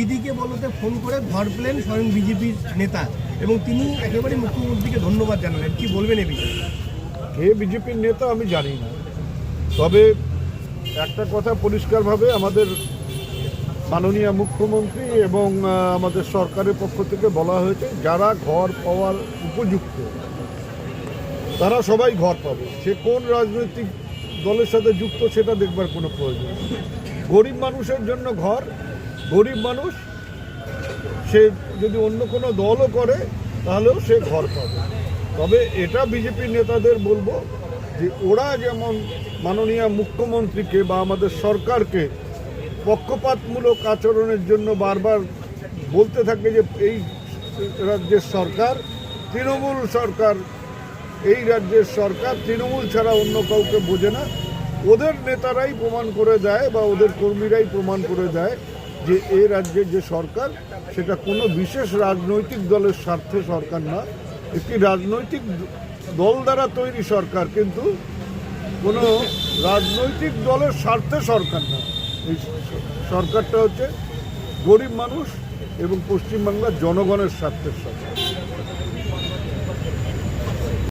দিদিকে বলতে ফোন করে ঘর পেলেন স্বয়ং বিজেপির নেতা এবং তিনি একেবারে মুখ্যমন্ত্রীকে ধন্যবাদ জানালেন। কি বলবেন এ কে বিজেপির নেতা আমি জানি না। তবে একটা কথা পরিষ্কারভাবে আমাদের মাননীয় মুখ্যমন্ত্রী এবং আমাদের সরকারের পক্ষ থেকে বলা হয়েছে, যারা ঘর পাওয়ার উপযুক্ত, তারা সবাই ঘর পাবে। সে কোন রাজনৈতিক দলের সাথে যুক্ত সেটা দেখবার কোনো প্রয়োজন। গরিব মানুষের জন্য ঘর গরিব মানুষ, সে যদি অন্য কোনো দলও করে, তাহলেও সে ঘর পাবে। তবে এটা বিজেপি নেতাদের বলব যে ওরা যেমন মাননীয় মুখ্যমন্ত্রীকে বা আমাদের সরকারকে পক্ষপাতমূলক আচরণের জন্য বারবার বলতে থাকে যে এই রাজ্যের সরকার, তৃণমূল সরকার, এই রাজ্যের সরকার তৃণমূল ছাড়া অন্য কাউকে বোঝে না। ওদের নেতারাই প্রমাণ করে দেয় বা ওদের কর্মীরাই প্রমাণ করে দেয় যে এ রাজ্যের যে সরকার, সেটা কোনো বিশেষ রাজনৈতিক দলের স্বার্থে সরকার না। একটি রাজনৈতিক দল দ্বারা তৈরি সরকার, কিন্তু কোনো রাজনৈতিক দলের স্বার্থে সরকার না। এই সরকারটা হচ্ছে গরিব মানুষ এবং পশ্চিমবাংলার জনগণের স্বার্থের সরকার।